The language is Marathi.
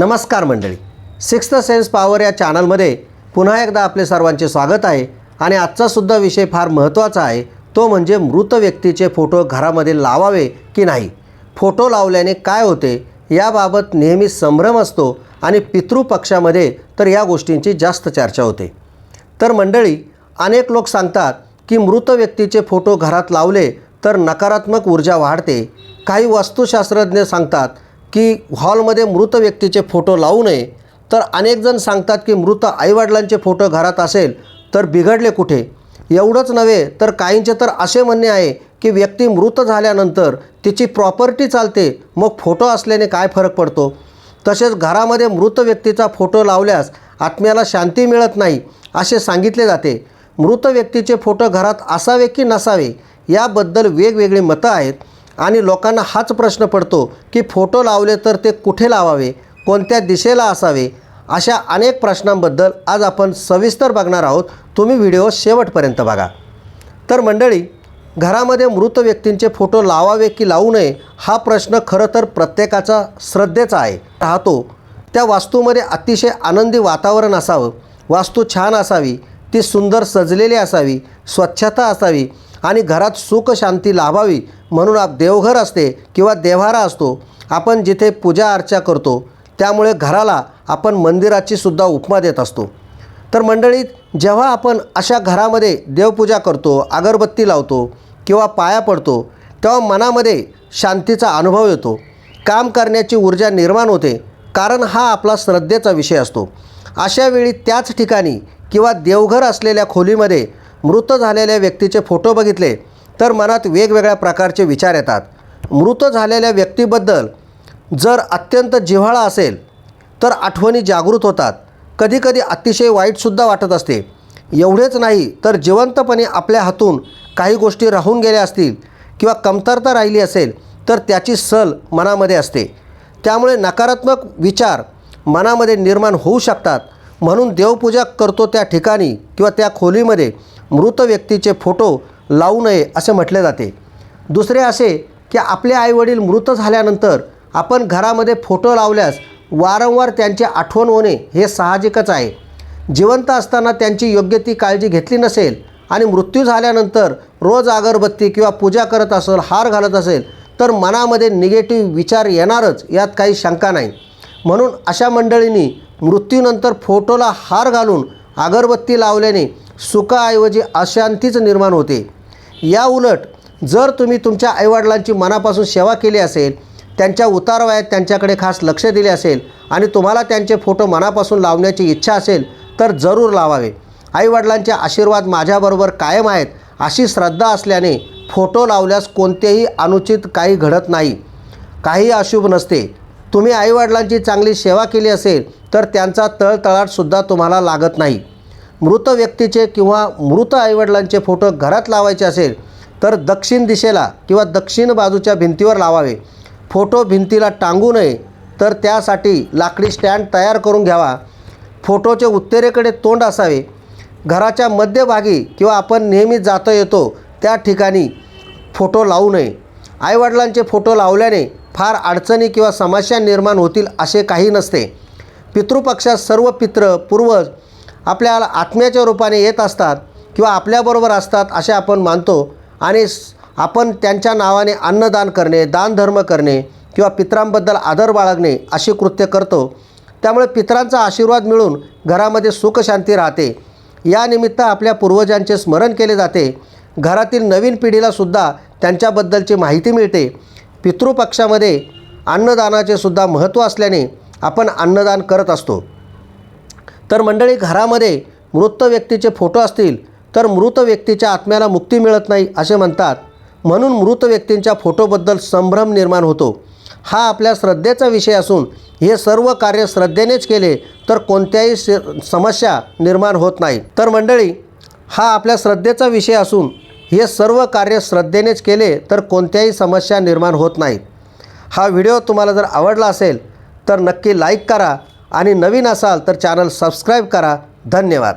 नमस्कार मंडळी. सिक्स्थ सेन्स पॉवर या चॅनलमध्ये पुन्हा एकदा आपले सर्वांचे स्वागत आहे आणि आजचासुद्धा विषय फार महत्त्वाचा आहे. तो म्हणजे मृत व्यक्तीचे फोटो घरामध्ये लावावे की नाही? फोटो लावल्याने काय होते? याबाबत नेहमी संभ्रम असतो आणि पितृपक्षामध्ये तर या गोष्टींची जास्त चर्चा होते. तर मंडळी अनेक लोक सांगतात की मृत व्यक्तीचे फोटो घरात लावले तर नकारात्मक ऊर्जा वाढते. काही वास्तुशास्त्रज्ञ सांगतात की हॉलमध्ये मृत व्यक्तीचे फोटो लावू नये. तर अनेक जण सांगतात की मृत आईवडिलांचे फोटो घरात असेल तर बिघडले कुठे? एवढंच नव्हे तर काहींचे तर असे म्हणणे आहे की व्यक्ती मृत झाल्यानंतर तिची प्रॉपर्टी चालते मग फोटो असल्याने काय फरक पडतो? तसेच घरामध्ये मृत व्यक्तीचा फोटो लावल्यास आत्म्याला शांती मिळत नाही असे सांगितले जाते. मृत व्यक्तीचे फोटो घरात असावे की नसावे याबद्दल वेगवेगळी मतं आहेत. आणि लोकांना हाच प्रश्न पडतो की फोटो लावले तर ते कुठे लावावे? कोणत्या दिशेला असावे? अशा अनेक प्रश्नांबद्दल आज आपण सविस्तर बघणार आहोत. तुम्ही व्हिडिओ शेवटपर्यंत बघा. तर मंडळी घरामध्ये मृत व्यक्तींचे फोटो लावावे की लावू नये हा प्रश्न खरं तर प्रत्येकाचा श्रद्धेचा आहे. राहतो. त्या वास्तूमध्ये अतिशय आनंदी वातावरण असावं. वास्तू छान असावी. ती सुंदर सजलेली असावी. स्वच्छता असावी. आणि घरात सुख शांती लाभावी. म्हणून आप देवघर असते किंवा देव्हारा असतो आपण जिथे पूजा अर्चा करतो त्यामुळे घराला आपण मंदिराची सुद्धा उपमा देत असतो. तर मंडळीत जेव्हा आपण अशा घरामध्ये देवपूजा करतो अगरबत्ती लावतो किंवा पाया पडतो तेव्हा मनामध्ये शांतीचा अनुभव येतो. काम करण्याची ऊर्जा निर्माण होते कारण हा आपला श्रद्धेचा विषय असतो. अशा वेळी त्याच ठिकाणी किंवा देवघर असलेल्या खोलीमध्ये मृत झालेल्या व्यक्तीचे फोटो बघितले तर मनात वेगवेगळ्या प्रकारचे विचार येतात. मृत झालेल्या व्यक्तीबद्दल जर अत्यंत जिव्हाळा असेल तर आठवणी जागृत होतात. कधीकधी अतिशय वाईटसुद्धा वाटत असते. एवढेच नाही तर जिवंतपणे आपल्या हातून काही गोष्टी राहून गेल्या असतील किंवा कमतरता राहिली असेल तर त्याची सल मनामध्ये असते. त्यामुळे नकारात्मक विचार मनामध्ये निर्माण होऊ शकतात. म्हणून देवपूजा करतो त्या ठिकाणी किंवा त्या खोलीमध्ये मृत व्यक्तीचे फोटो लावू नये असे म्हटले जाते. दुसरे असे की आपले आईवडील मृत झाल्यानंतर आपण घरामध्ये फोटो लावल्यास वारंवार त्यांची आठवण होणे हे साहजिकच आहे. जिवंत असताना त्यांची योग्य ती काळजी घेतली नसेल आणि मृत्यू झाल्यानंतर रोज अगरबत्ती किंवा पूजा करत असेल हार घालत असेल तर मनामध्ये निगेटिव्ह विचार येणारच यात काही शंका नाही. म्हणून अशा मंडळींनी मृत्यूनंतर फोटोला हार घालून अगरबत्ती लावल्याने सुखाऐवजी अशांतीच निर्माण होते. या उलट जर तुम्ही तुमच्या आईवडिलांची मनापासून सेवा केली असेल त्यांच्या उतारवयात त्यांच्याकडे खास लक्ष दिले असेल आणि तुम्हाला त्यांचे फोटो मनापासून लावण्याची इच्छा असेल तर जरूर लावावे. आईवडिलांचे आशीर्वाद माझ्याबरोबर कायम आहेत अशी श्रद्धा असल्याने फोटो लावल्यास कोणतेही अनुचित काही घडत नाही. काही अशुभ नसते. तुम्ही आईवडिलांची चांगली सेवा केली असेल तर त्यांचा तळतळाटसुद्धा तुम्हाला लागत नाही. मृत व्यक्तीचे किंवा मृत आईवडिलांचे फोटो घरात लावायचे असेल तर दक्षिण दिशेला किंवा दक्षिण बाजूच्या भिंतीवर लावावे. फोटो भिंतीला टांगू नये तर त्यासाठी लाकडी स्टँड तयार करून घ्यावा. फोटोचे उत्तरेकडे तोंड असावे. घराच्या मध्यभागी किंवा आपण नेहमी जातो येतो त्या ठिकाणी फोटो लावू नये. आईवडिलांचे फोटो लावल्याने फार अडचणी किंवा समस्या निर्माण होतील असे काही नसते. पितृपक्षात सर्व पित्र पूर्वज आपल्याला आत्म्याच्या रूपाने येत असतात किंवा आपल्याबरोबर असतात असे आपण मानतो. आणि आपण त्यांच्या नावाने अन्नदान करणे दानधर्म करणे किंवा पित्रांबद्दल आदर बाळगणे अशी कृत्य करतो. त्यामुळे पित्रांचा आशीर्वाद मिळून घरामध्ये सुखशांती राहते. यानिमित्त आपल्या पूर्वजांचे स्मरण केले जाते. घरातील नवीन पिढीलासुद्धा त्यांच्याबद्दलची माहिती मिळते. पितृपक्षामध्ये अन्नदानाचे सुद्धा महत्त्व असल्याने आपण अन्नदान करत असतो. तर मंडळी घरामध्ये मृत व्यक्तीचे फोटो असतील तर मृत व्यक्तीच्या आत्म्याला मुक्ती मिळत नाही असे म्हणतात. म्हणून मृत व्यक्तींच्या फोटोबद्दल संभ्रम निर्माण होतो. हा आपल्या श्रद्धेचा विषय असून हे सर्व कार्य श्रद्धेनेच केले तर कोणत्याही समस्या निर्माण होत नाही. तर मंडळी हा आपल्या श्रद्धेचा विषय असून हे सर्व कार्य श्रद्धेनेच केले तर कोणत्याही समस्या निर्माण होत नाहीत. हा व्हिडिओ तुम्हाला जर आवडला असेल तर नक्की लाईक करा आणि नवीन असाल तर चॅनल सबस्क्राईब करा. धन्यवाद.